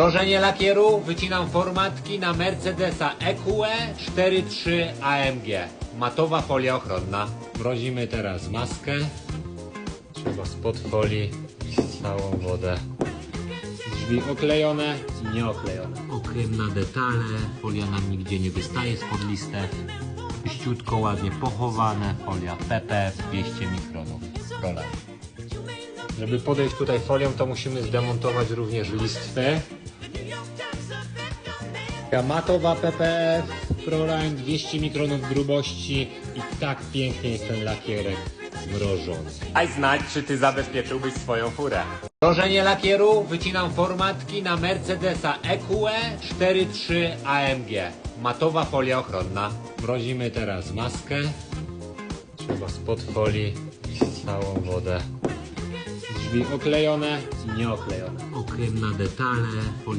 Mrożenie lakieru wycinam formatki na Mercedesa EQE 4.3 AMG. Matowa folia ochronna. Mrozimy teraz maskę. Trzeba spod folii całą wodę. Drzwi oklejone i nieoklejone. Okrem na detale. Folia nam nigdzie nie wystaje spod listew. Czyściutko, ładnie pochowane. Folia PP 200 mikronów. Rola. Żeby podejść tutaj folią, to musimy zdemontować również listwy. Matowa PPF Proline 200 mikronów grubości i tak pięknie jest ten lakierek mrożony. Daj znać, czy ty zabezpieczyłbyś swoją furę. Mrożenie lakieru wycinam formatki na Mercedesa EQE 4.3 AMG. Matowa folia ochronna. Mrozimy teraz maskę. Trzeba spod folii całą wodę. Drzwi oklejone i nieoklejone. Okrem na detale.